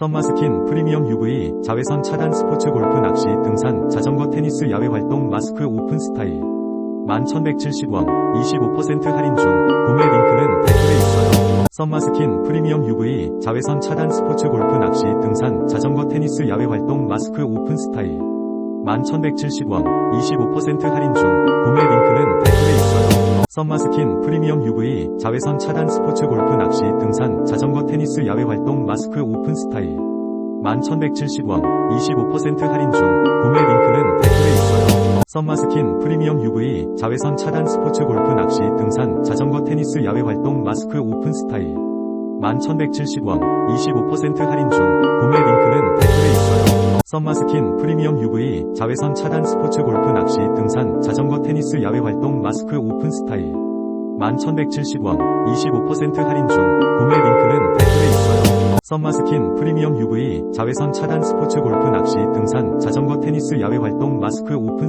썸마스킨 프리미엄 UV 자외선 차단 스포츠 골프 낚시 등산 자전거 테니스 야외 활동 마스크 오픈 스타일 11,170원 25% 할인 중 구매 링크는 댓글에 있어요. 썸마스킨 프리미엄 UV 자외선 차단 스포츠 골프 낚시 등산 자전거 테니스 야외 활동 마스크 오픈 스타일 11,170원 25% 할인 중 구매 댓글에 썸마스킨 프리미엄 UV 자외선 차단 스포츠 골프 낚시 등산 자전거 테니스 야외 활동 마스크 오픈 스타일 11,170원 25% 할인 중 구매 링크는 댓글에 있어요. 썸마스킨 프리미엄 UV 자외선 차단 스포츠 골프 낚시 등산 자전거 테니스 야외 활동 마스크 오픈 스타일 11,170원 25% 할인 중 구매 링크는 댓글에 있어요. 썸마스킨 프리미엄 UV 자외선 차단 스포츠 골프 낚시 등산 테니스 야외 활동 마스크 오픈 스타일 11,170원 25% 할인 중 구매 링크는 댓글에 있어요. 썸마스킨 프리미엄 UV 자외선 차단 스포츠 골프 낚시 등산 자전거 테니스 야외 활동 마스크 오픈